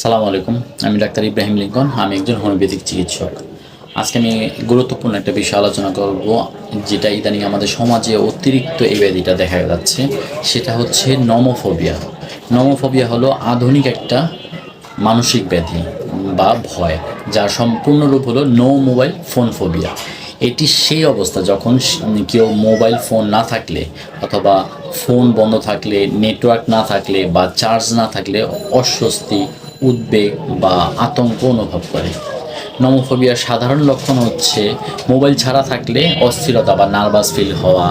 সালামু আলাইকুম, আমি ডাক্তার ইব্রাহিম লিঙ্কন, আমি একজন হোমিওপ্যাথিক চিকিৎসক। আজকে আমি গুরুত্বপূর্ণ একটা বিষয় আলোচনা করব, যেটা ইদানিং আমাদের সমাজে অতিরিক্ত এই ব্যাধিটা দেখা যাচ্ছে, সেটা হচ্ছে নমোফোবিয়া। নমোফোবিয়া হলো আধুনিক একটা মানসিক ব্যাধি বা ভয়, যার সম্পূর্ণ রূপ হলো নো মোবাইল ফোন ফোবিয়া এটি সেই অবস্থা যখন কেউ মোবাইল ফোন না থাকলে অথবা ফোন বন্ধ থাকলে নেটওয়ার্ক না থাকলে বা চার্জ না থাকলে অস্বস্তি উদ্বেগ বা আতঙ্ক অনুভব করে। নমোফোবিয়ার সাধারণ লক্ষণ হচ্ছে মোবাইল ছাড়া থাকলে অস্থিরতা বা নার্ভাস ফিল হওয়া,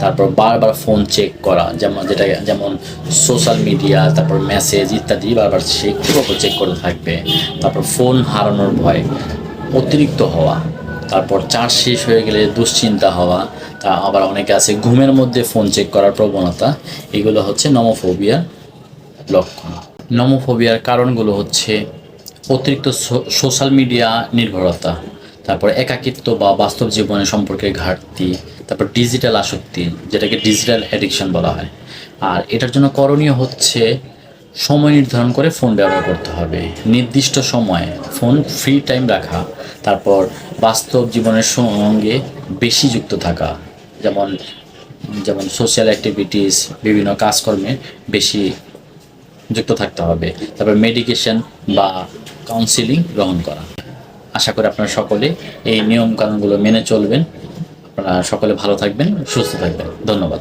তারপর বারবার ফোন চেক করা, যেমন যেটা, যেমন সোশ্যাল মিডিয়া, তারপর মেসেজ ইত্যাদি বারবার কীভাবে চেক করতে থাকবে। তারপর ফোন হারানোর ভয়, অতিরিক্ত হওয়া, তারপর চার্জ শেষ হয়ে গেলে দুশ্চিন্তা হওয়া, তা আবার অনেকে আছে ঘুমের মধ্যে ফোন চেক করার প্রবণতা, এগুলো হচ্ছে নমোফোবিয়ার লক্ষণ। নমোফোবিয়ার কারণগুলো হচ্ছে অতিরিক্ত সোশ্যাল মিডিয়া নির্ভরতা, তারপর একাকিত্ব বা বাস্তব জীবনে সম্পর্কের ঘাটতি, তারপর ডিজিটাল আসক্তি, যেটাকে ডিজিটাল অ্যাডিকশন বলা হয়। আর এটার জন্য করণীয় হচ্ছে সময় নির্ধারণ করে ফোন ব্যবহার করতে হবে। নির্দিষ্ট সময়ে ফোন ফ্রি টাইম রাখা, তারপর বাস্তব জীবনের সঙ্গে বেশি যুক্ত থাকা, যেমন যেমন সোশ্যাল অ্যাক্টিভিটিস বিভিন্ন কাজকর্মে বেশি যুক্ত থাকতে হবে। তারপর মেডিকেশন বা কাউন্সিলিং গ্রহণ করা। আশা করি আপনারা সকলে এই নিয়মকানুনগুলো মেনে চলবেন। আপনারা সকলে ভালো থাকবেন, সুস্থ থাকবেন। ধন্যবাদ।